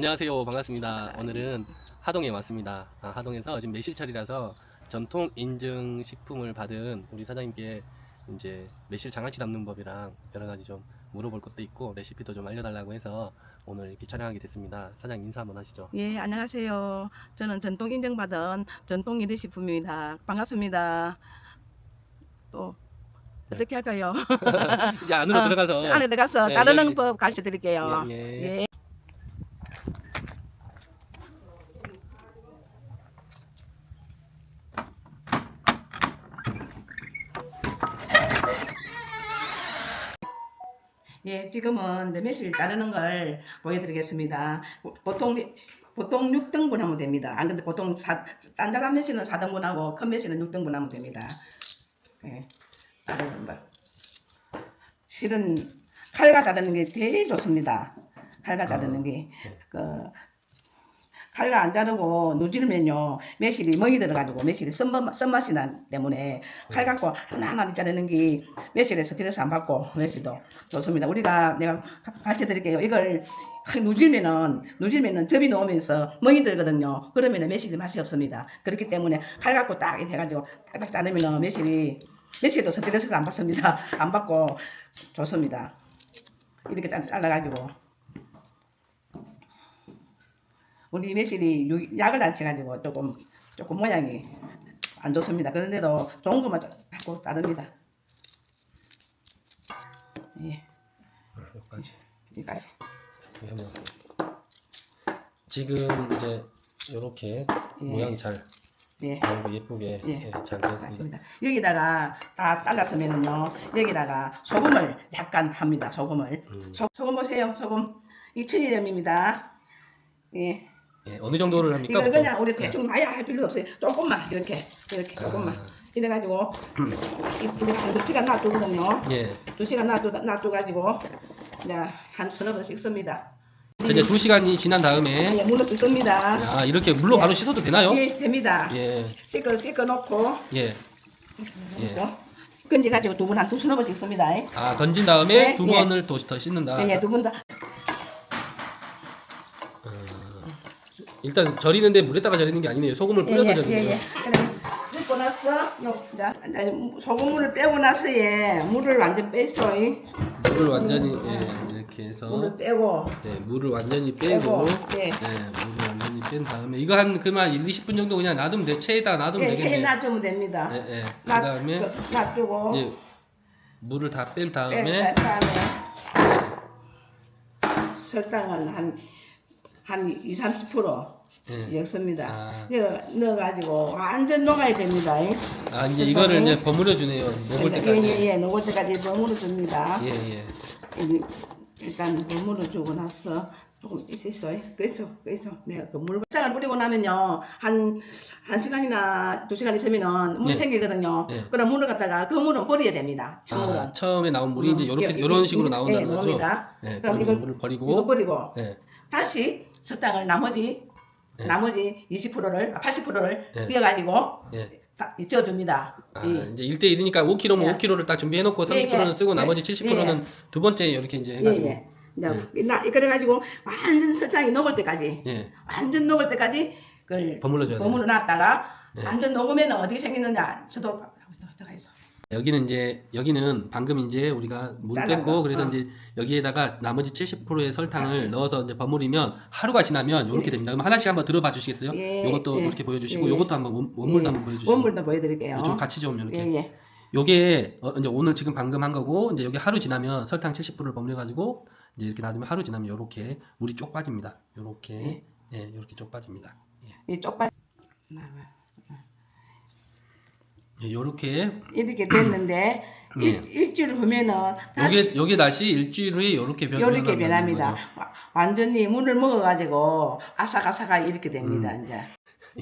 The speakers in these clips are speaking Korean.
안녕하세요. 반갑습니다. 오늘은 하동에 왔습니다. 아, 하동에서 지금 매실철이라서 전통 인증 식품을 받은 우리 사장님께 이제 매실 장아찌 담는 법이랑 여러 가지 좀 물어볼 것도 있고 레시피도 좀 알려달라고 해서 오늘 이렇게 촬영하게 됐습니다. 사장님 인사 한번 하시죠. 예, 안녕하세요. 저는 전통 인정받은 전통 일일식품입니다. 반갑습니다. 또 네. 어떻게 할까요? 이제 안으로 어, 들어가서 안에 들어가서 네, 자르는 여기- 법 가르쳐 드릴게요. 예, 예. 예. 예, 지금은 내 매실 자르는 걸 보여드리겠습니다. 보통 보통 6등분 하면 됩니다. 안 근데 보통 사, 짠짠한 매실은 4등분하고 큰 매실은 6등분 하면 됩니다. 예, 자르는 법. 실은 칼과 자르는 게 제일 좋습니다. 칼과 자르는 게. 그, 칼과 안 자르고 누지르면요 매실이 멍이 들어가지고 매실이 쓴맛, 쓴맛이 나 때문에 칼 갖고 하나하나 자르는 게 매실에서 스트레스 안 받고 매실도 좋습니다. 우리가 내가 가르쳐 드릴게요. 이걸 누질면은 누질면은 접이 놓으면서 멍이 들거든요. 그러면은 매실이 맛이 없습니다. 그렇기 때문에 칼 갖고 딱 이렇게 해가지고 딱딱 자르면은 매실이 매실도 스트레스를 안 받습니다. 안 받고 좋습니다. 이렇게 잘- 잘라가지고 우리 매실이 유- 약을 안 쳐가지고 조금 조금 모양이 안 좋습니다. 그런데도 좋은 것만 하고 자릅니다. 예, 여기까지. 여기까지. 하면 지금 이제 이렇게 예. 모양이 잘 예. 나오고 예쁘게 예. 예, 잘 되었습니다. 맞습니다. 여기다가 다 잘랐으면은요, 여기다가 소금을 약간 합니다. 소금을. 음. 소, 소금 보세요. 소금. 이 천일염입니다. 예. 예, 어느 정도를 합니까? 보통? 그냥 우리 예. 대충 많이 할 필요 없어요. 조금만 이렇게 이렇게 조금만. 이래가지고 이- 이렇게 두 시간 놔두거든요. 예. 두 시간 놔두 놔둬가지고 이제 한 서너 번 씻습니다. 자, 이제 두 시간이 지난 다음에 예, 물로 씻습니다. 아 이렇게 물로 바로 씻어도 되나요? 예, 됩니다. 예, 씻어 씻어 놓고 예. 예. 그죠? 건지 가지고 두번한두 서너 번 씻습니다. 예, 아 건진 다음에 예, 두 예. 번을 또 더 씻는다. 예, 두번 다. 일단 절이는데 물에다가 절이는 게 아니네요. 소금을 예, 뿌려서 예, 절이는 예, 거예요. 예. 그래 씻고 나서 요 이제 이제 소금물을 빼고 나서에 물을 완전 빼서 이. 물을 완전히 예, 이렇게 해서 물을 빼고 네, 물을 완전히 빼고 빼고, 예. 네, 물을 완전히 뺀 다음에 이거 한 그만 1, 20분 정도 그냥 놔두면 돼. 체에다 놔두면 예, 체에 되겠네요. 놔주면 됩니다. 예, 예. 놔- 그다음에 그, 놔두고 이제 물을 다뺀 예, 다음에 그다음에 설탕을 한, 한 2, 30% 예. 넣습니다. 아. 넣어, 넣어가지고 완전 녹아야 됩니다. 예. 아 이제 이거를 이제 버무려 주네요. 예, 때까지. 예, 예, 녹을 때까지 버무려 줍니다. 예, 예. 이- 일단 버무려 주고 나서 조금 있었어요. 그래서 그래서 내가 그 물장을 뿌리고 나면요 한한 시간이나 두 시간 있으면은 물 예. 생기거든요. 예. 그럼 물을 갖다가 그 물은 버려야 됩니다. 저물은. 아, 처음에 나온 물이 이제 이렇게 예, 이런 예, 식으로 예, 나온다는 예, 거죠. 네, 그럼 그럼 이걸- 물을 이거 버리고 버리고 예. 다시 설탕을 나머지 예. 나머지 20%를 80%를 예. 비워가지고 예. 딱 잊어줍니다. 아, 이- 이제 1대 1이니까 5kg면 예. 5kg를 딱 준비해 놓고 예, 30%는 예. 쓰고 예. 나머지 70%는 두 번째 이렇게 이제 해 가지고 예, 예. 나 그래가지고 완전 설탕이 녹을 때까지 예. 완전 녹을 때까지 그걸 버물러 줘야 돼요. 버무려 놨다가 네. 완전 녹으면 어떻게 생기느냐 저도 저가 있어. 여기는 이제 여기는 방금 이제 우리가 물 잘라 뺐고 거. 그래서 어. 이제 여기에다가 나머지 70%의 설탕을 넣어서 이제 버무리면 하루가 지나면 이렇게 예. 됩니다. 그럼 하나씩 한번 들어봐 주시겠어요? 예, 요것도 예. 이렇게 보여주시고 예. 요것도 한번 원- 원물도 예. 한번 보여주시고 원물도 보여드릴게요. 좀 같이 좀 이렇게 예, 예. 요게 어, 이제 오늘 지금 방금 한 거고 이제 여기 하루 지나면 설탕 70%를 버무려 가지고 이제 이렇게 놔두면 하루 지나면 요렇게 물이 쪽 빠집니다. 요렇게 예, 요렇게 쪽 빠집니다. 예. 이 쪽발 예, 요렇게 이렇게 됐는데 예. 일, 일주일 후면은 다시 요게 요게 다시 일주일 후에 요렇게 변 변한다는 변합니다. 와- 완전히 물을 먹어가지고 아삭아삭하게 이렇게 됩니다. 음. 이제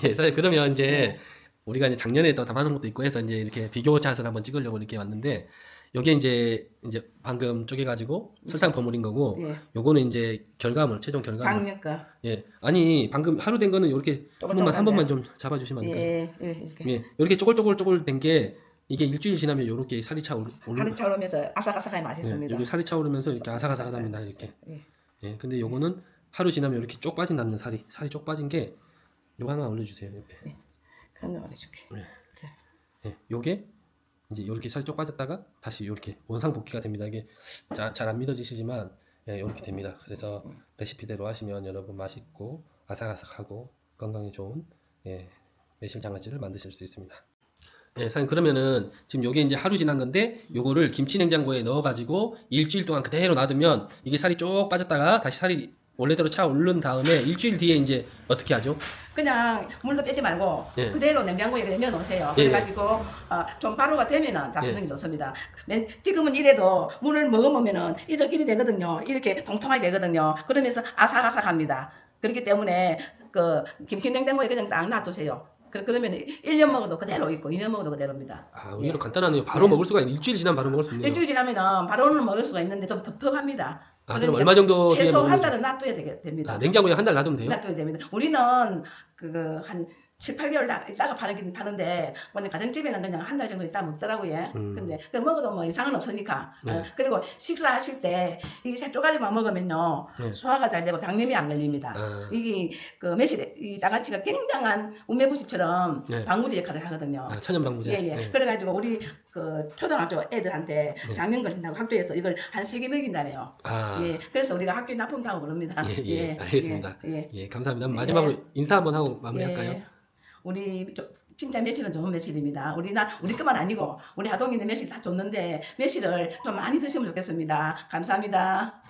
예, 사실 그러면 이제 네. 우리가 이제 작년에 또 담아놓은 것도 있고 해서 이제 이렇게 비교 차트를 한번 찍으려고 이렇게 왔는데 요게 이제 이제 방금 쪼개가지고 설탕 버무린 거고 예. 요거는 이제 결과물 최종 결과물 거. 예 아니 방금 하루 된 거는 이렇게 한 번만 한 번만 좀 잡아주시면 안 될까요? 예, 예, 이렇게 예 이렇게 쪼글쪼글 쪼글 된 게 이게 일주일 지나면 이렇게 살이 차 오르 하루 오르 차오르면서 아삭아삭하게 예, 맛있습니다. 여기 살이 차 오르면서 이렇게 아삭아삭하답니다 이렇게 예. 예 근데 요거는 하루 지나면 이렇게 쪽 빠진다는 살이 살이 쪽 빠진 게 이거 하나 올려주세요 옆에. 그런 거 알려줄게. 네. 자, 예, 요게 이제 이렇게 쪽 빠졌다가 다시 이렇게 원상 복귀가 됩니다. 이게 잘 안 믿어지시지만 예, 이렇게 됩니다. 그래서 레시피대로 하시면 여러분 맛있고 아삭아삭하고 건강에 좋은 예, 매실 장아찌를 만드실 수 있습니다. 예, 사장님 그러면은 지금 요게 이제 하루 지난 건데 요거를 김치 냉장고에 넣어 가지고 일주일 동안 그대로 놔두면 이게 살이 쭉 빠졌다가 다시 살이 원래대로 차 오른 다음에 일주일 뒤에 이제 어떻게 하죠? 그냥 물도 빼지 말고 예. 그대로 냉장고에 그냥 넣어놓으세요. 예, 예. 그래가지고 어, 좀 바로가 되면은 잡수는 게 좋습니다. 맨, 지금은 이래도 물을 먹으면은 이리 되거든요. 이렇게 통통하게 되거든요. 그러면서 아삭아삭합니다. 그렇기 때문에 그 김치 냉장고에 그냥 딱 놔두세요. 그, 그러면 1년 먹어도 그대로 있고 2년 먹어도 그대로입니다. 아, 의외로 간단하네요. 바로 예. 먹을 수가 있는 일주일 지나면 바로 먹을 수 있네요. 일주일 지나면은 바로는 먹을 수가 있는데 좀 텁텁합니다. 아, 그럼 얼마 정도 최소 한? 달은 놔둬야 되게 됩니다. 아, 냉장고에 한 달 놔두면 돼요? 놔둬야 됩니다. 우리는 그한 7, 8개월 나- 있다가 파는 파는데 오늘 가정집에는 그냥 한 달 정도 있다 먹더라고요. 음. 근데 그 먹어도 뭐 이상은 없으니까. 네. 어, 그리고 식사하실 때이세 쪼가리만 먹으면요 네. 소화가 잘 되고 당뇨이 안 걸립니다. 아, 이게 그 매실 이 장아찌가 굉장한 우메부시처럼 네. 방부제 역할을 하거든요. 아, 천연 방부제. 예, 예. 네. 그래가지고 우리 그 초등학교 애들한테 네. 장면 걸린다고 학교에서 이걸 한 세 개 먹인다네요. 아, 예. 그래서 우리가 학교에 납품 타고 그럽니다. 예, 예. 알겠습니다. 예. 예. 예, 감사합니다. 마지막으로 인사 한번 하고 마무리할까요? 예. 우리 조- 진짜 매실은 좋은 매실입니다. 우리나 우리 것만 아니고 우리 하동이는 매실 다 좋는데 매실을 좀 많이 드시면 좋겠습니다. 감사합니다.